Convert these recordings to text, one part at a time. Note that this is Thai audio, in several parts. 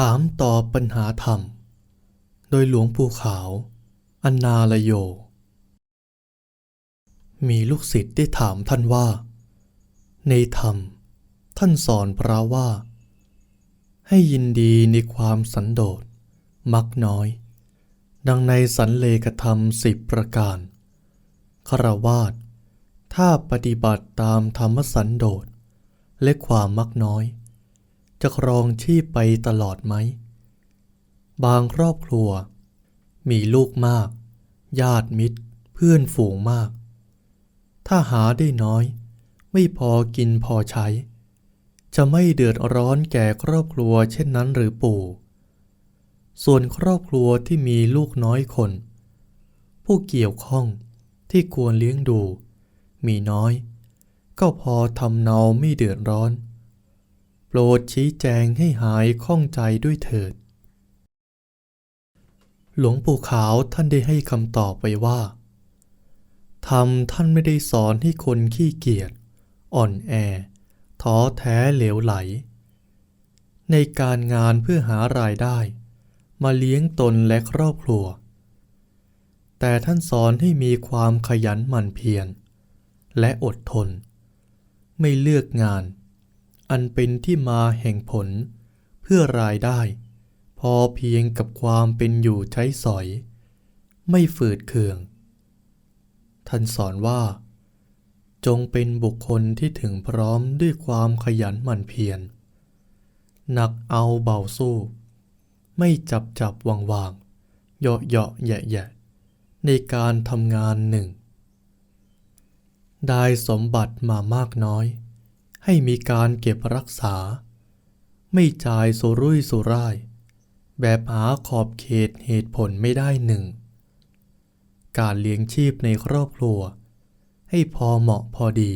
ถามตอบปัญหาธรรม โดยหลวงปู่ขาว อันนาลโย มีลูกศิษย์ได้ถามท่านว่า ในธรรม ท่านสอนพระว่า ให้ยินดีในความสันโดษ มักน้อย ดังในสันเลกธรรมสิบประการคารวาสถ้าปฏิบัติตามธรรมสันโดษ และความมักน้อย จะครองชีพไปตลอดไหม บางครอบครัว มีลูกมาก ญาติมิตร เพื่อนฝูงมาก ถ้าหาได้น้อย ไม่พอกินพอใช้ จะไม่เดือดร้อนแก่ครอบครัวเช่นนั้นหรือปู่ ส่วนครอบครัวที่มีลูกน้อยคน ผู้เกี่ยวข้องที่ควรเลี้ยงดู มีน้อย ก็พอทำเนาไม่เดือดร้อน รดชี้แจงให้หายข้องใจด้วยเถิด หลวงปู่ขาวท่านได้ให้คำตอบไปว่าธรรมท่านไม่ได้สอนให้คนขี้เกียจอ่อนแอ ท้อแท้เหลวไหล ในการงานเพื่อหารายได้ มาเลี้ยงตนและครอบครัว แต่ท่านสอนให้มีความขยันหมั่นเพียรและอดทน ไม่เลือกงาน อันเป็นที่มาแห่งผล เพื่อรายได้ พอเพียงกับความเป็นอยู่ใช้สอย ไม่ฝืดเคือง ท่านสอนว่า จงเป็นบุคคลที่ถึงพร้อมด้วยความขยันหมั่นเพียรหนักเอาเบาสู้ ไม่จับจับวางวางเหยาะเหยาะแยะแยะในการทำงานหนึ่ง ได้สมบัติมามากน้อย ให้มีการเก็บรักษา ไม่จ่ายสุรุ่ยสุร่าย แบบหาขอบเขตเหตุผลไม่ได้หนึ่ง การเลี้ยงชีพในครอบครัว ให้พอเหมาะพอดี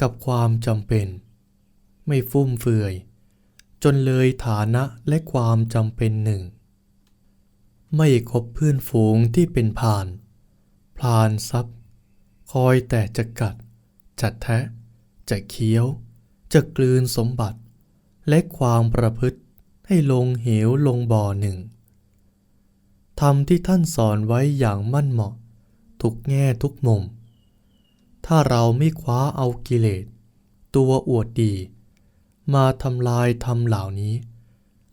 กับความจำเป็น ไม่ฟุ่มเฟือย จนเลยฐานะและความจำเป็นหนึ่ง ไม่คบเพื่อนฝูงที่เป็นพาน พลานทรัพย์ คอยแต่จะกัดจะแทะ จะเคี้ยว จะกลืนสมบัติ และความประพฤติให้ลงเหวลงบ่อหนึ่งธรรมที่ท่านสอนไว้อย่างมั่นเหมาะ ทุกแง่ทุกมุม ถ้าเราไม่คว้าเอากิเลส ตัวอวดดี มาทำลายธรรมเหล่านี้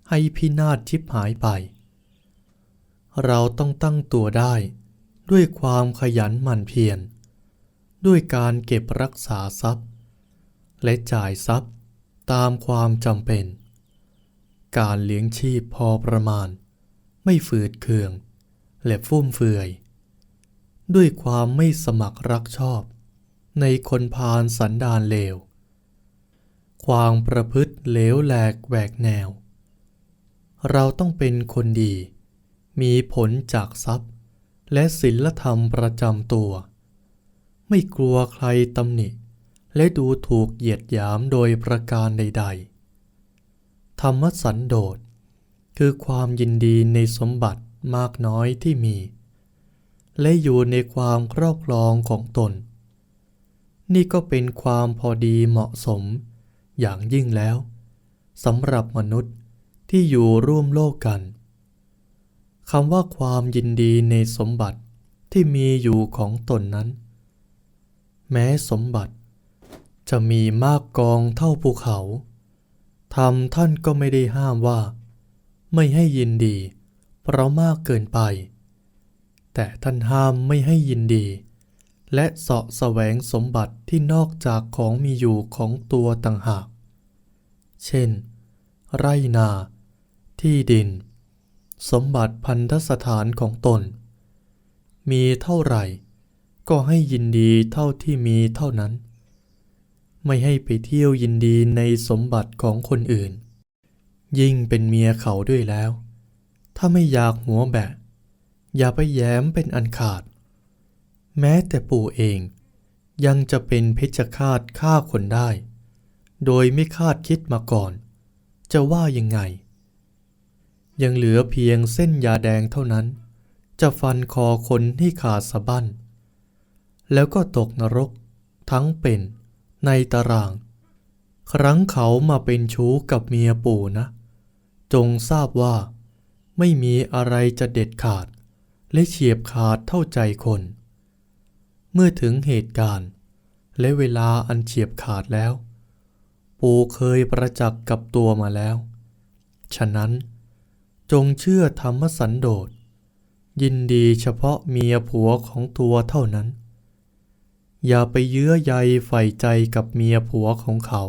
ให้พินาศชิบหายไป เราต้องตั้งตัวได้ด้วยความขยันหมั่นเพียรด้วยการเก็บรักษาทรัพย์ และจ่ายทรัพย์ตามความจำเป็น การเลี้ยงชีพพอประมาณ ไม่ฝืดเคือง และฟุ่มเฟือย ด้วยความไม่สมัครรักชอบ ในคนพาลสันดานเลว ความประพฤติเลวแหลกแหวกแนว เราต้องเป็นคนดี มีผลจากทรัพย์ และศีลธรรมประจำตัว ไม่กลัวใครตำหนิ และดูถูกเหยียดหยามโดยประการใด ๆ ธรรมสันโดษคือความยินดีในสมบัติมากน้อยที่มี และอยู่ในความครอบครองของตน นี่ก็เป็นความพอดีเหมาะสม อย่างยิ่งแล้วสำหรับมนุษย์ที่อยู่ร่วมโลกกันคำว่าความยินดีในสมบัติที่มีอยู่ของตนนั้น แม้สมบัติ จะมีมากกองเท่าภูเขาธรรมท่านก็ไม่ได้ห้ามว่า ไม่ให้ยินดี เพราะมากเกินไป แต่ท่านห้ามไม่ให้ยินดี และเสาะแสวงสมบัติที่นอกจากของมีอยู่ของตัวต่างหาก เช่น ไรนา ที่ดิน สมบัติพันธสถานของตน มีเท่าไหร่ ก็ให้ยินดีเท่าที่มีเท่านั้น ไม่ให้ไปเที่ยวยินดีในสมบัติของคนอื่น ยิ่งเป็นเมียเขาด้วยแล้ว ถ้าไม่อยากหัวแบะ อย่าไปแย้มเป็นอันขาด แม้แต่ปู่เองยังจะเป็นเพชฌฆาตฆ่าคนได้ โดยไม่คาดคิดมาก่อน จะว่ายังไง ยังเหลือเพียงเส้นยาแดงเท่านั้น จะฟันคอคนให้ขาดสะบั้น แล้วก็ตกนรกทั้งเป็น ในตาราง ครั้งเขามาเป็นชู้กับเมียปู่นะ จงทราบว่า ไม่มีอะไรจะเด็ดขาด และเฉียบขาดเท่าใจคน เมื่อถึงเหตุการณ์ และเวลาอันเฉียบขาดแล้ว ปู่เคยประจักษ์กับตัวมาแล้ว ฉะนั้น จงเชื่อธรรมสันโดษยินดีเฉพาะเมียผัวของตัวเท่านั้น อย่าไปเยื้อใยใฝ่ใจกับเมียผัวของเขา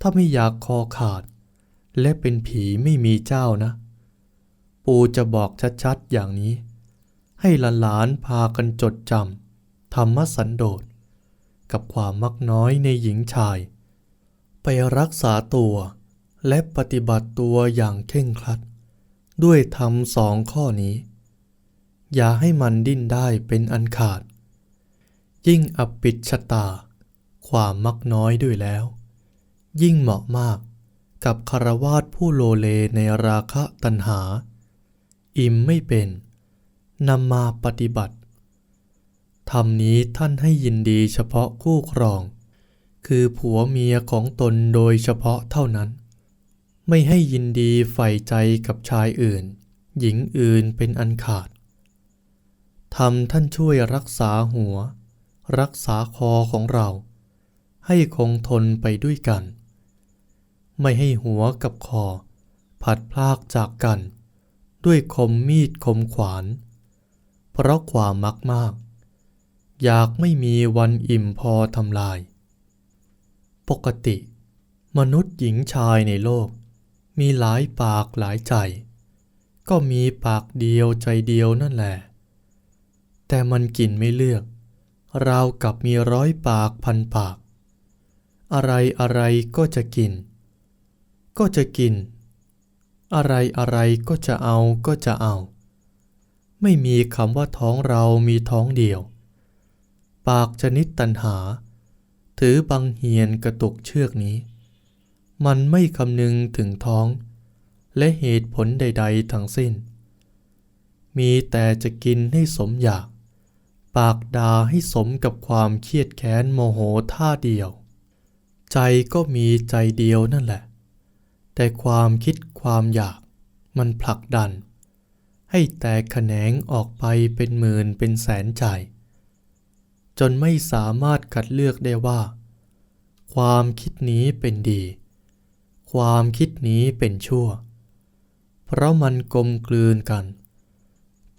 ถ้าไม่อยากคอขาด และเป็นผีไม่มีเจ้านะ ปู่จะบอกชัดๆอย่างนี้ ให้หลานๆพากันจดจำธรรมสันโดษ กับความมักน้อยในหญิงชาย ไปรักษาตัวและปฏิบัติตัวอย่างเคร่งครัด ด้วยธรรมสองข้อนี้ อย่าให้มันดิ้นได้เป็นอันขาด ยิ่งอับปิดชะตา ความมักน้อยด้วยแล้ว ยิ่งเหมาะมากกับคารวาสผู้โลเลในราคะตัณหา อิ่มไม่เป็นนำมาปฏิบัติธรรมนี้ท่านให้ยินดีเฉพาะคู่ครอง คือผัวเมียของตนโดยเฉพาะเท่านั้น ไม่ให้ยินดีใฝ่ใจกับชายอื่น หญิงอื่นเป็นอันขาดธรรมท่านช่วยรักษาหัว รักษาคอของเรา ให้คงทนไปด้วยกัน ไม่ให้หัวกับคอ ผัดพลากจากกัน ด้วยคมมีดคมขวาน เพราะความมักมาก อยากไม่มีวันอิ่มพอทำลาย ปกติ มนุษย์หญิงชายในโลก มีหลายปากหลายใจ ก็มีปากเดียวใจเดียวนั่นแหละ แต่มันกินไม่เลือก ราวกับมีร้อยปากพันปาก อะไรอะไรก็จะกิน ก็จะกิน อะไรอะไรก็จะเอาก็จะเอา ไม่มีคำว่าท้องเรามีท้องเดียว ปากชนิดตันหา ถือบังเหียนกระตุกเชือกนี้ มันไม่คำนึงถึงท้อง และเหตุผลใด ๆทั้งสิ้น มีแต่จะกินให้สมอยาก ปากดาให้สมกับความเครียดแค้นโมโหท่าเดียว ใจก็มีใจเดียวนั่นแหละ แต่ความคิดความอยากมันผลักดัน ให้แตกแขนงออกไปเป็นหมื่นเป็นแสนใจ จนไม่สามารถคัดเลือกได้ว่า ความคิดนี้เป็นดี ความคิดนี้เป็นชั่ว เพราะมันกลมกลืนกัน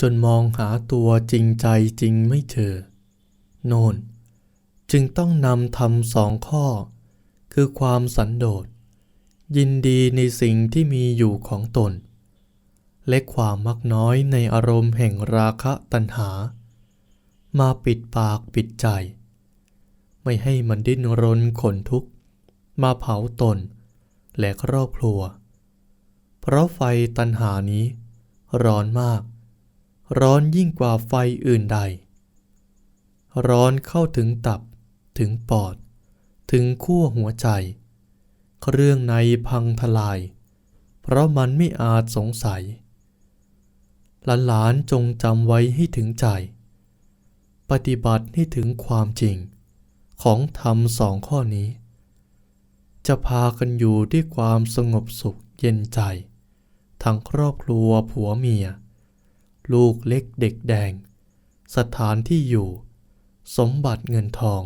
จนมองหาตัวจริงใจจริงไม่เจอ โน่น จึงต้องนำทำสองข้อ คือความสันโดษ ยินดีในสิ่งที่มีอยู่ของตน และความมักน้อยในอารมณ์แห่งราคะตัณหา มาปิดปากปิดใจ ไม่ให้มันดิ้นรนขนทุกข์ มาเผาตน และครอบครัว เพราะไฟตัณหานี้ร้อนมาก ร้อนยิ่งกว่าไฟอื่นใด ร้อนเข้าถึงตับ ถึงปอด ถึงขั้วหัวใจ เครื่องในพังทลาย เพราะมันไม่อาจสงสัย หลานๆจงจำไว้ให้ถึงใจ ปฏิบัติให้ถึงความจริง ของธรรมสองข้อนี้ จะพากันอยู่ด้วยความสงบสุขเย็นใจ ทั้งครอบครัวผัวเมีย ลูกเล็กเด็กแดง สถานที่อยู่ สมบัติเงินทอง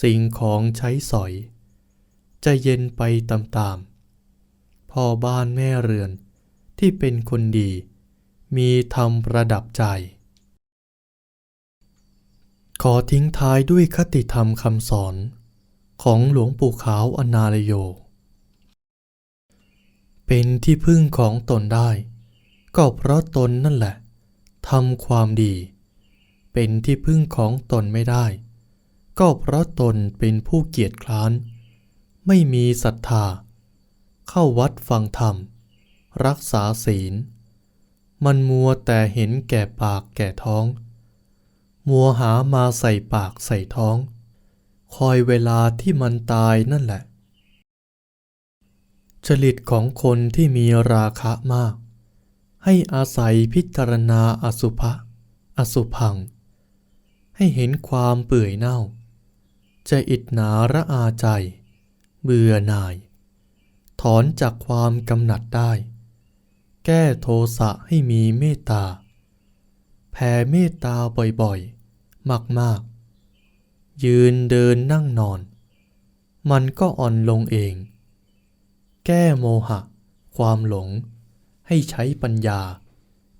สิ่งของใช้สอย จะเย็นไปตามๆพ่อบ้านแม่เรือนที่เป็นคนดี มีธรรมประดับใจ ขอทิ้งท้ายด้วยคติธรรมคำสอน ของหลวงปู่ขาวอนาลโย เป็นที่พึ่งของตนได้ ก็เพราะตนนั่นแหละทำความดี เป็นที่พึ่งของตนไม่ได้ ก็เพราะตนเป็นผู้เกียจคร้าน ไม่มีศรัทธา เข้าวัดฟังธรรม รักษาศีล มันมัวแต่เห็นแก่ปากแก่ท้อง มัวหามาใส่ปากใส่ท้อง คอยเวลาที่มันตายนั่นแหละ จริตของคนที่มีราคะมาก ให้อาศัยพิจารณาอสุภะ อสุพัง ให้เห็นความเปื่อยเน่า จะอิดหนาระอาใจ เบื่อหน่ายทอนจากความกำหนัดได้ แก้โทสะให้มีเมตตา แผ่เมตตาบ่อยๆ มากๆ ยืนเดินนั่งนอน มันก็อ่อนลงเอง แก้โมหะ ความหลง ให้ใช้ปัญญา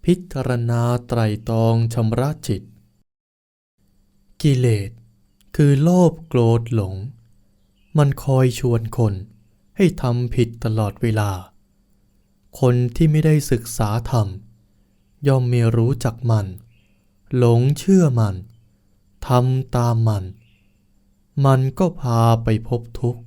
พิจารณาไตรตรองชำระจิต กิเลส คือโลภโกรธหลง มันคอยชวนคนให้ทำผิดตลอดเวลา คนที่ไม่ได้ศึกษาธรรม ย่อมไม่รู้จักมัน หลงเชื่อมันทำตามมัน มันก็พาไปพบทุกข์